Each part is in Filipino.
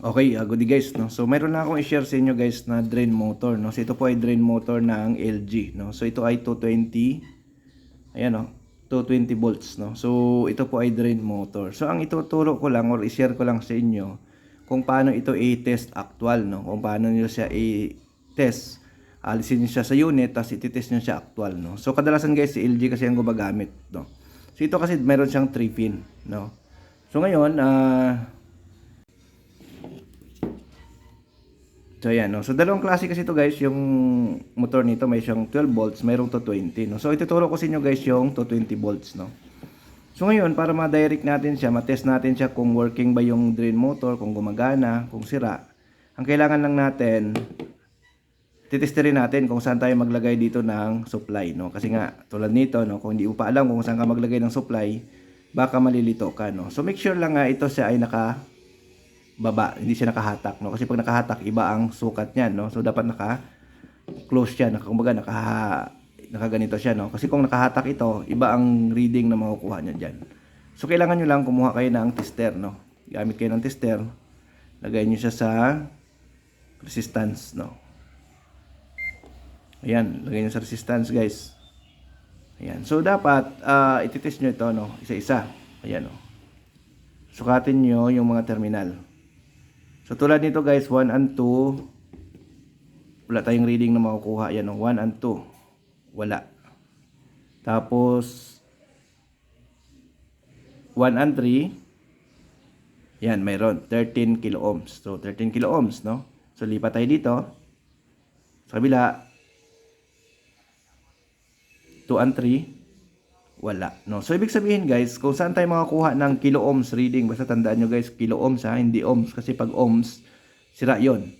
Okay, uh, good guys, no. So mayroon na akong i-share sa inyo guys na drain motor, no. So ito po ay drain motor ng LG, no. So ito ay 220 Ayan, no. 220 volts, no. So ito po ay drain motor. So ang ituturo ko lang or i-share ko lang sa inyo kung paano ito i-test actual, no. Kung paano niyo siya i-test. Alisin niyo siya sa unit tapos i-test niyo siya actual, no. So kadalasan guys si LG kasi ang gumagamit, no. So ito kasi meron siyang 3 pin, no. So ngayon, ah So ayan, no? So dalawang klase kasi ito guys, yung motor nito may siyang 12 volts, mayroong 220, no? So ituturo ko sa inyo guys yung 220 volts, no? So ngayon, para ma-direct natin siya, ma-test natin siya kung working ba yung drain motor, kung gumagana, kung sira. Ang kailangan lang natin, titesterin natin kung saan tayo maglagay dito ng supply, no? Kasi nga, tulad nito, no? Kung hindi mo pa alam kung saan ka maglagay ng supply, baka malilito ka, no? So make sure lang nga ito siya ay naka baba, hindi siya nakahatak, no? Kasi pag nakahatak, iba ang sukat niyan, no? So dapat naka close siya, naka kumbaga naka nakaganito siya, no? Kasi kung nakahatak ito, iba ang reading na makukuha niyo diyan. So kailangan niyo lang kumuha kayo ng tester, no? Gamit kayo ng tester. Lagay niyo siya sa resistance, no? Ayan, lagay niyo sa resistance, guys. Ayan. So dapat uh, ititest niyo ito, no? Isa-isa. Ayan, no? Sukatin niyo yung mga terminal. So tulad nito guys, 1 and 2, wala tayong reading na makukuha. Yan, 1 and 2, wala. Tapos, 1 and 3, yan, mayroon, 13 kilo ohms. So, 13 kilo ohms, no? So, lipat tayo dito. Sa kabila, 2 and 3, wala. No? So, ibig sabihin guys, kung saan tayo makakuha ng kilo ohms reading, basta tandaan nyo guys, kilo ohms ha, hindi ohms. Kasi pag ohms, sira yon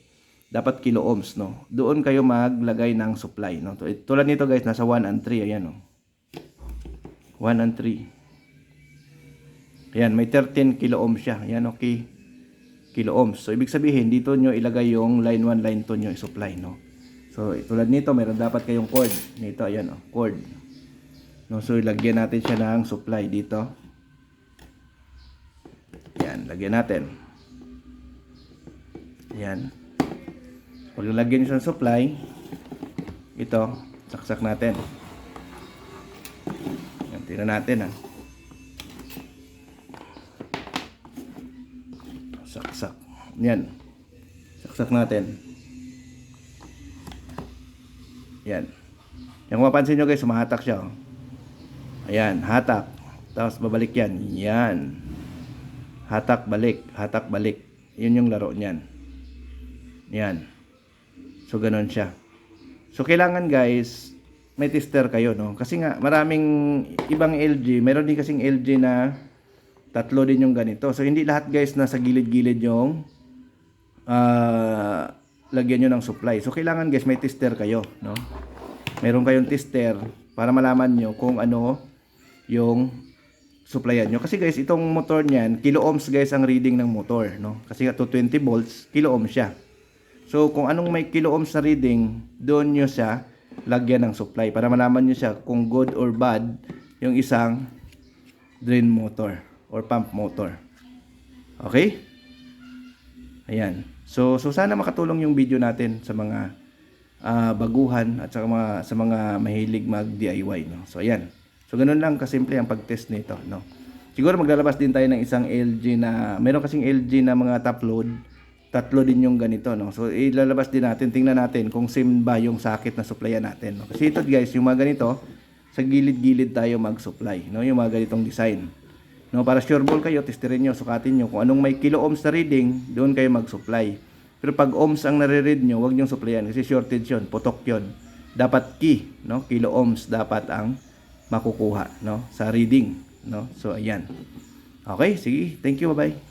Dapat kilo ohms, no? Doon kayo maglagay ng supply, no? Tulad nito guys, nasa 1 and 3, ayan, no? 1 and 3. Ayan, may 13 kilo ohms siya. Ayan, okay. Kilo ohms. So, ibig sabihin, dito nyo ilagay yung line 1, line 2 nyo i-supply, no? So, tulad nito, meron dapat kayong cord. Nito, ayan, oh, cord. No, so ilagyan natin siya ng supply dito. Yan, lagyan natin. Yan. Pag lagyan niyo ng supply, ito, saksak natin. Yan, tingnan natin ha. Saksak. Yan. Saksak natin. Yan. Yung mapansin nyo guys, sumahatak siya. Oh. Ayan, hatak. Tapos babalik yan. Yan. Hatak, balik. Hatak, balik. Yun yung laro niyan. Yan. So, ganun siya. So, kailangan guys, may tester kayo, no? Kasi nga, maraming ibang LG. Meron din kasing LG na tatlo din yung ganito. So, hindi lahat guys nasa gilid-gilid yung uh, lagyan nyo ng supply. So, kailangan guys, may tester kayo, no? Meron kayong tester para malaman nyo kung ano yung supplyan nyo. Kasi guys, itong motor niyan, kilo ohms guys ang reading ng motor, no? Kasi nga 220 volts, kilo ohms siya. So, kung anong may kilo ohms na reading, doon nyo siya lagyan ng supply para malaman nyo siya kung good or bad yung isang drain motor or pump motor. Okay? Ayan. So, so sana makatulong yung video natin sa mga uh, baguhan at sa mga sa mga mahilig mag DIY, no. So, ayan. So ganun lang kasimple ang pag-test nito, no. Siguro maglalabas din tayo ng isang LG na meron kasing LG na mga top load. Tatlo din yung ganito, no. So ilalabas din natin, tingnan natin kung same ba yung sakit na supplyan natin, no. Kasi ito guys, yung mga ganito, sa gilid-gilid tayo mag-supply, no, yung mga ganitong design. No, para sure ball kayo, testerin nyo, sukatin nyo kung anong may kilo ohms na reading, doon kayo mag-supply. Pero pag ohms ang nare-read nyo, huwag nyo supplyan kasi shortage yun, putok yun. Dapat key, no, kilo ohms dapat ang makukuha no? Sa reading no? So ayan. Okay sige. Thank you bye bye